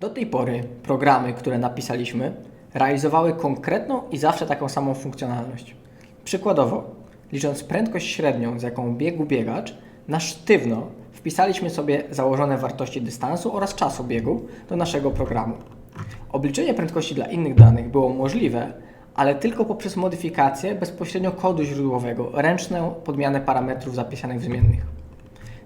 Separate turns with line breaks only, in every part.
Do tej pory programy, które napisaliśmy, realizowały konkretną i zawsze taką samą funkcjonalność. Przykładowo, licząc prędkość średnią, z jaką biegł biegacz, na sztywno wpisaliśmy sobie założone wartości dystansu oraz czasu biegu do naszego programu. Obliczenie prędkości dla innych danych było możliwe, ale tylko poprzez modyfikację bezpośrednio kodu źródłowego, ręczną podmianę parametrów zapisanych w zmiennych.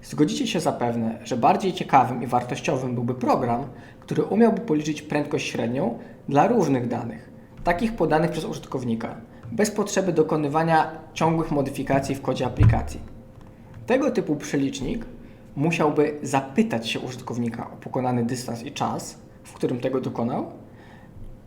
Zgodzicie się zapewne, że bardziej ciekawym i wartościowym byłby program, który umiałby policzyć prędkość średnią dla różnych danych, takich podanych przez użytkownika, bez potrzeby dokonywania ciągłych modyfikacji w kodzie aplikacji. Tego typu przelicznik musiałby zapytać się użytkownika o pokonany dystans i czas, w którym tego dokonał,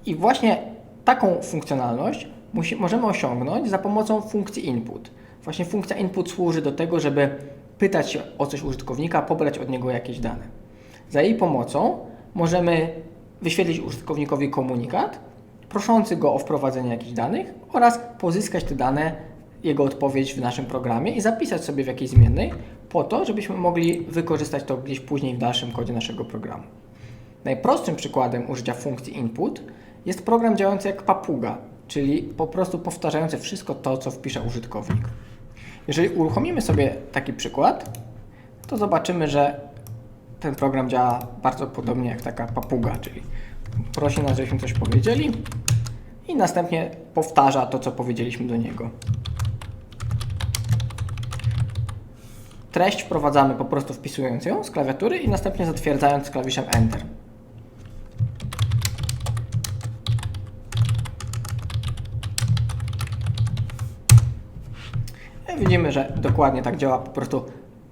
i właśnie taką funkcjonalność musi, możemy osiągnąć za pomocą funkcji input. Właśnie funkcja input służy do tego, żeby pytać się o coś użytkownika, pobrać od niego jakieś dane. Za jej pomocą możemy wyświetlić użytkownikowi komunikat proszący go o wprowadzenie jakichś danych oraz pozyskać te dane, jego odpowiedź w naszym programie i zapisać sobie w jakiejś zmiennej po to, żebyśmy mogli wykorzystać to gdzieś później w dalszym kodzie naszego programu. Najprostszym przykładem użycia funkcji input jest program działający jak papuga, czyli po prostu powtarzający wszystko to, co wpisze użytkownik. Jeżeli uruchomimy sobie taki przykład, to zobaczymy, że ten program działa bardzo podobnie jak taka papuga, czyli prosi nas, żebyśmy coś powiedzieli i następnie powtarza to, co powiedzieliśmy do niego. Treść wprowadzamy po prostu wpisując ją z klawiatury i następnie zatwierdzając klawiszem Enter. Widzimy, że dokładnie tak działa po prostu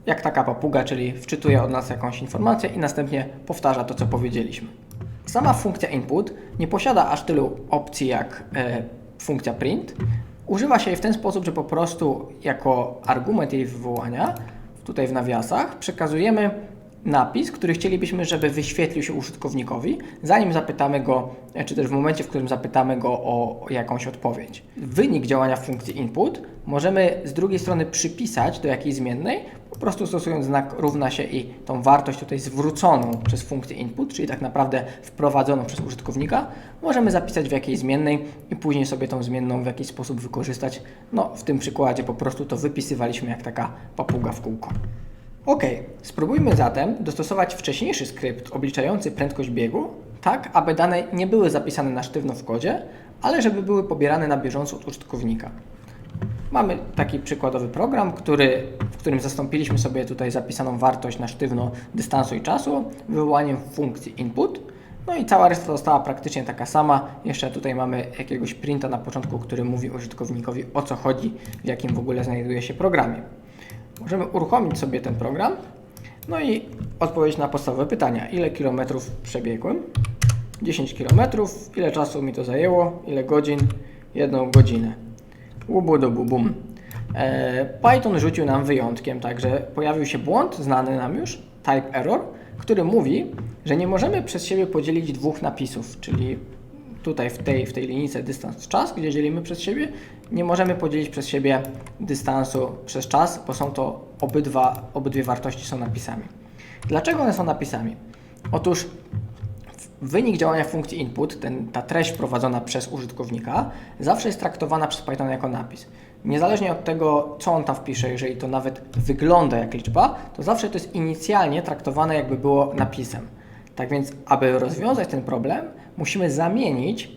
jak taka papuga, czyli wczytuje od nas jakąś informację i następnie powtarza to, co powiedzieliśmy. Sama funkcja input nie posiada aż tylu opcji jak e, funkcja print. Używa się jej w ten sposób, że po prostu jako argument jej wywołania, tutaj w nawiasach, przekazujemy napis, który chcielibyśmy, żeby wyświetlił się użytkownikowi, zanim zapytamy go, czy też w momencie, w którym zapytamy go o jakąś odpowiedź. Wynik działania funkcji input możemy z drugiej strony przypisać do jakiejś zmiennej, po prostu stosując znak równa się i tą wartość tutaj zwróconą przez funkcję input, czyli tak naprawdę wprowadzoną przez użytkownika, możemy zapisać w jakiejś zmiennej i później sobie tą zmienną w jakiś sposób wykorzystać. No, w tym przykładzie po prostu to wypisywaliśmy jak taka papuga w kółko. Ok, spróbujmy zatem dostosować wcześniejszy skrypt obliczający prędkość biegu, tak aby dane nie były zapisane na sztywno w kodzie, ale żeby były pobierane na bieżąco od użytkownika. Mamy taki przykładowy program, który, w którym zastąpiliśmy sobie tutaj zapisaną wartość na sztywno dystansu i czasu wywołaniem funkcji input. No i cała reszta została praktycznie taka sama. Jeszcze tutaj mamy jakiegoś printa na początku, który mówi użytkownikowi o co chodzi, w jakim w ogóle znajduje się programie. Możemy uruchomić sobie ten program, no i odpowiedzieć na podstawowe pytania. Ile kilometrów przebiegłem? 10 kilometrów. Ile czasu mi to zajęło? Ile godzin? Jedną godzinę. Łubu do bum. E, Python rzucił nam wyjątkiem, także pojawił się błąd, znany nam już, type error, który mówi, że nie możemy przez siebie podzielić dwóch napisów, czyli tutaj w tej, w tej linijce dystans czas, gdzie dzielimy przez siebie, nie możemy podzielić przez siebie dystansu przez czas, bo są to obydwa, obydwie wartości są napisami. Dlaczego one są napisami? Otóż wynik działania funkcji input, ten, ta treść prowadzona przez użytkownika, zawsze jest traktowana przez Python jako napis. Niezależnie od tego, co on tam wpisze, jeżeli to nawet wygląda jak liczba, to zawsze to jest inicjalnie traktowane jakby było napisem. Tak więc, aby rozwiązać ten problem, musimy zamienić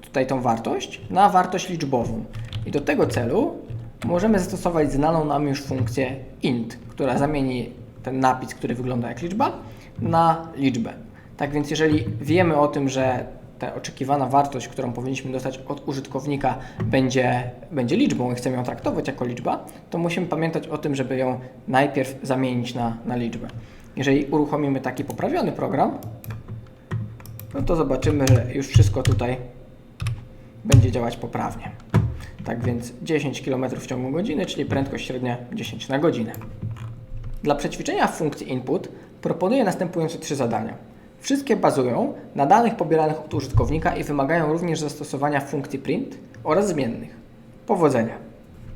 tutaj tą wartość na wartość liczbową. I do tego celu możemy zastosować znaną nam już funkcję int, która zamieni ten napis, który wygląda jak liczba, na liczbę. Tak więc, jeżeli wiemy o tym, że ta oczekiwana wartość, którą powinniśmy dostać od użytkownika, będzie, będzie liczbą i chcemy ją traktować jako liczba, to musimy pamiętać o tym, żeby ją najpierw zamienić na, na liczbę. Jeżeli uruchomimy taki poprawiony program, no to zobaczymy, że już wszystko tutaj będzie działać poprawnie. Tak więc 10 km w ciągu godziny, czyli prędkość średnia 10 na godzinę. Dla przećwiczenia funkcji input proponuję następujące trzy zadania. Wszystkie bazują na danych pobieranych od użytkownika i wymagają również zastosowania funkcji print oraz zmiennych. Powodzenia!